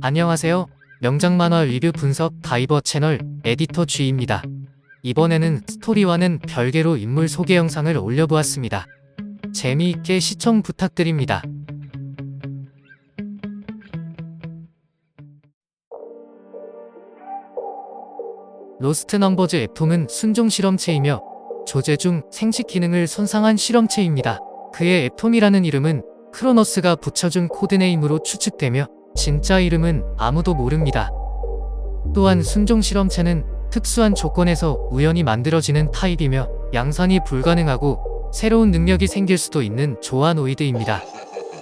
안녕하세요. 명작 만화 리뷰 분석 다이버 채널 에디터 G입니다. 이번에는 스토리와는 별개로 인물 소개 영상을 올려보았습니다. 재미있게 시청 부탁드립니다. 로스트 넘버즈 애톰은 순종 실험체이며 조제 중 생식 기능을 손상한 실험체입니다. 그의 애톰이라는 이름은 크로노스가 붙여준 코드네임으로 추측되며 진짜 이름은 아무도 모릅니다. 또한 순종 실험체는 특수한 조건에서 우연히 만들어지는 타입이며 양산이 불가능하고 새로운 능력이 생길 수도 있는 조아노이드입니다.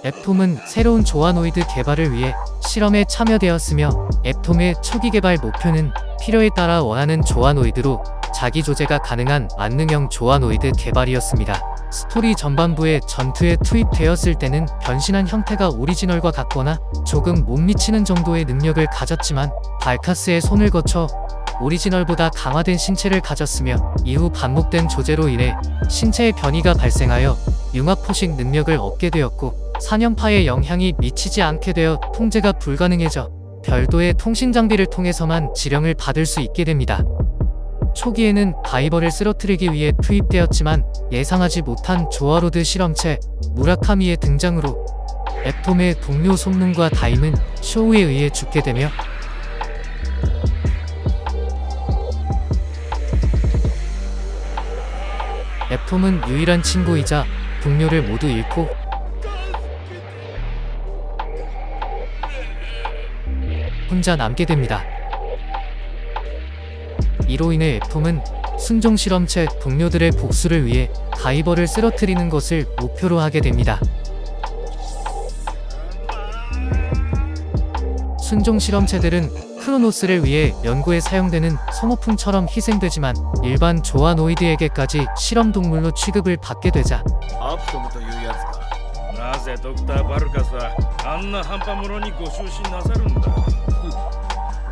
앱톰은 새로운 조아노이드 개발을 위해 실험에 참여되었으며 앱톰의 초기 개발 목표는 필요에 따라 원하는 조아노이드로 자기 조제가 가능한 만능형 조아노이드 개발이었습니다. 스토리 전반부에 전투에 투입되었을 때는 변신한 형태가 오리지널과 같거나 조금 못 미치는 정도의 능력을 가졌지만 발카스의 손을 거쳐 오리지널보다 강화된 신체를 가졌으며 이후 반복된 조제로 인해 신체의 변이가 발생하여 융합포식 능력을 얻게 되었고 사년파의 영향이 미치지 않게 되어 통제가 불가능해져 별도의 통신 장비를 통해서만 지령을 받을 수 있게 됩니다. 초기에는 바이버를 쓰러뜨리기 위해 투입되었지만 예상하지 못한 조아로드 실험체 무라카미의 등장으로 앱톰의 동료 솜눈과 다임은 쇼우에 의해 죽게 되며 앱톰은 유일한 친구이자 동료를 모두 잃고 혼자 남게 됩니다. 이로 인해 앱톰은 순종 실험체 동료들의 복수를 위해 가이버를 쓰러뜨리는 것을 목표로 하게 됩니다. 순종 실험체들은 크로노스를 위해 연구에 사용되는 소모품처럼 희생되지만 일반 조아노이드에게까지 실험 동물로 취급을 받게 되자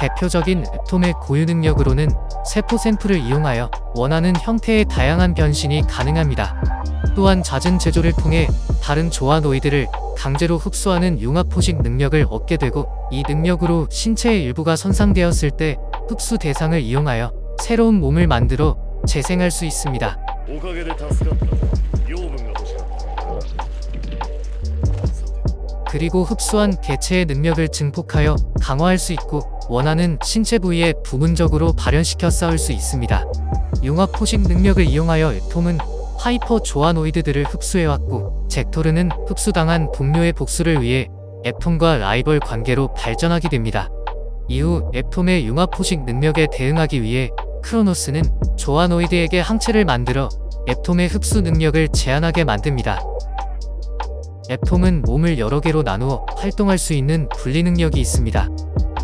대표적인 앱톰의 고유 능력으로는 세포 샘플을 이용하여 원하는 형태의 다양한 변신이 가능합니다. 또한 잦은 제조를 통해 다른 조화노이드를 강제로 흡수하는 융합 포식 능력을 얻게 되고 이 능력으로 신체의 일부가 손상되었을 때 흡수 대상을 이용하여 새로운 몸을 만들어 재생할 수 있습니다. 그리고 흡수한 개체의 능력을 증폭하여 강화할 수 있고 원하는 신체 부위에 부분적으로 발현시켜 싸울 수 있습니다. 융합 포식 능력을 이용하여 에톰은 하이퍼 조아노이드들을 흡수해왔고 젝토르는 흡수당한 동료의 복수를 위해 에톰과 라이벌 관계로 발전하게 됩니다. 이후 에톰의 융합 포식 능력에 대응하기 위해 크로노스는 조아노이드에게 항체를 만들어 앱톰의 흡수 능력을 제한하게 만듭니다. 앱톰은 몸을 여러 개로 나누어 활동할 수 있는 분리 능력이 있습니다.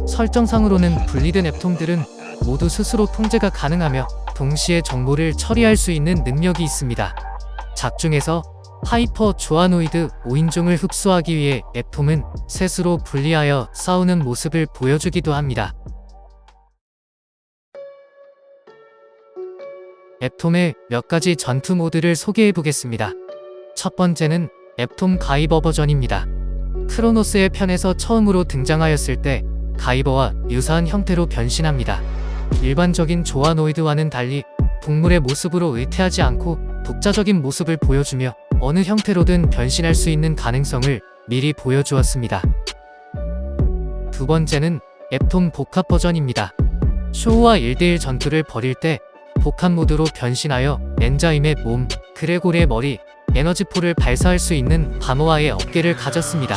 설정상으로는 분리된 앱톰들은 모두 스스로 통제가 가능하며 동시에 정보를 처리할 수 있는 능력이 있습니다. 작중에서 하이퍼 조아노이드 5인종을 흡수하기 위해 앱톰은 셋으로 분리하여 싸우는 모습을 보여주기도 합니다. 앱톰의 몇 가지 전투 모드를 소개해 보겠습니다. 첫 번째는 앱톰 가이버 버전입니다. 크로노스의 편에서 처음으로 등장하였을 때 가이버와 유사한 형태로 변신합니다. 일반적인 조아노이드와는 달리 동물의 모습으로 의태하지 않고 독자적인 모습을 보여주며 어느 형태로든 변신할 수 있는 가능성을 미리 보여주었습니다. 두 번째는 앱톰 복합 버전입니다. 쇼우와 1대1 전투를 벌일 때 복합 모드로 변신하여 엔자임의 몸, 그레고리의 머리, 에너지포를 발사할 수 있는 바모아의 어깨를 가졌습니다.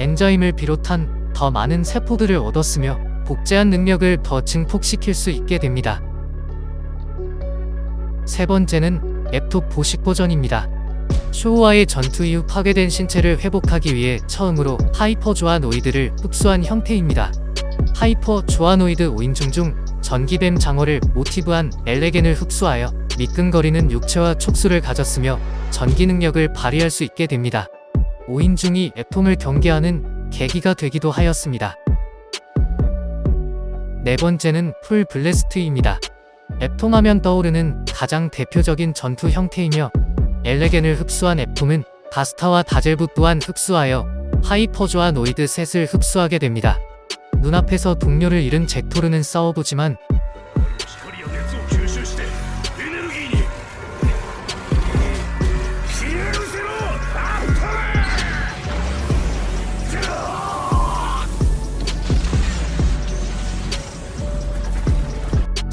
엔자임을 비롯한 더 많은 세포들을 얻었으며 복제한 능력을 더 증폭시킬 수 있게 됩니다. 세 번째는 앱톱 보식 버전입니다. 쇼와의 전투 이후 파괴된 신체를 회복하기 위해 처음으로 하이퍼 조아노이드를 흡수한 형태입니다. 하이퍼 조아노이드 5인중 중 전기뱀 장어를 모티브한 엘레겐을 흡수하여 미끈거리는 육체와 촉수를 가졌으며 전기 능력을 발휘할 수 있게 됩니다. 5인중이 앱톰을 경계하는 계기가 되기도 하였습니다. 네 번째는 풀 블래스트입니다. 앱톰 하면 떠오르는 가장 대표적인 전투 형태이며 엘레겐을 흡수한 앱톰은 바스타와 다젤부 또한 흡수하여 하이퍼조아 노이드 셋을 흡수하게 됩니다. 눈앞에서 동료를 잃은 잭토르는 싸워보지만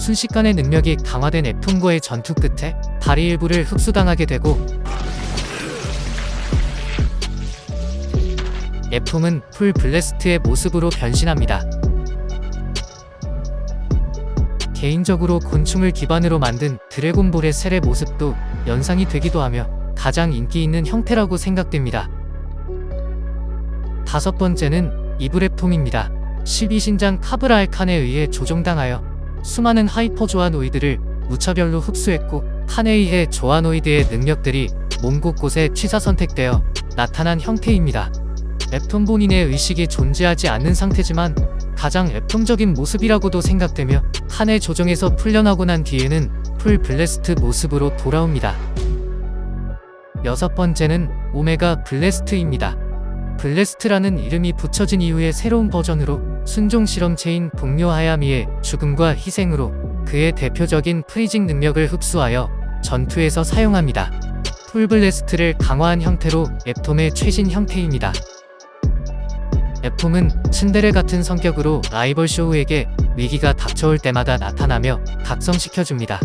순식간에 능력이 강화된 앱톰과의 전투 끝에 다리 일부를 흡수당하게 되고 앱톰은 풀 블래스트의 모습으로 변신합니다. 개인적으로 곤충을 기반으로 만든 드래곤볼의 셀의 모습도 연상이 되기도 하며 가장 인기 있는 형태라고 생각됩니다. 다섯 번째는 이브랩톰입니다. 12신장 카브라알칸에 의해 조종당하여 수많은 하이퍼 조아노이드를 무차별로 흡수했고 칸에 의해 조아노이드의 능력들이 몸 곳곳에 취사 선택되어 나타난 형태입니다. 앱톤 본인의 의식이 존재하지 않는 상태지만 가장 앱tom적인 모습이라고도 생각되며 칸의 조정에서 풀려나고 난 뒤에는 풀 블래스트 모습으로 돌아옵니다. 여섯 번째는 오메가 블래스트입니다. 블래스트라는 이름이 붙여진 이후의 새로운 버전으로 순종 실험체인 동료 하야미의 죽음과 희생으로 그의 대표적인 프리징 능력을 흡수하여 전투에서 사용합니다. 풀블래스트를 강화한 형태로 앱톰의 최신 형태입니다. 앱톰은 츤데레 같은 성격으로 라이벌 쇼우에게 위기가 닥쳐올 때마다 나타나며 각성시켜줍니다.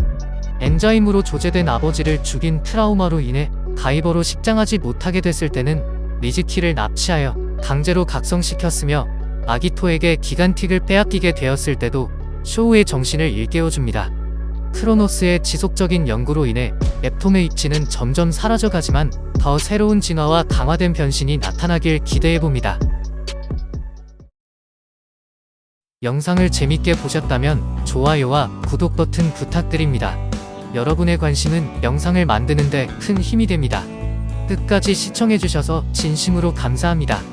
엔자임으로 조제된 아버지를 죽인 트라우마로 인해 가이버로 식장하지 못하게 됐을 때는 리즈키를 납치하여 강제로 각성시켰으며 아기토에게 기간틱을 빼앗기게 되었을 때도 쇼우의 정신을 일깨워줍니다. 크로노스의 지속적인 연구로 인해 앱톰의 입지는 점점 사라져가지만 더 새로운 진화와 강화된 변신이 나타나길 기대해봅니다. 영상을 재밌게 보셨다면 좋아요와 구독 버튼 부탁드립니다. 여러분의 관심은 영상을 만드는데 큰 힘이 됩니다. 끝까지 시청해주셔서 진심으로 감사합니다.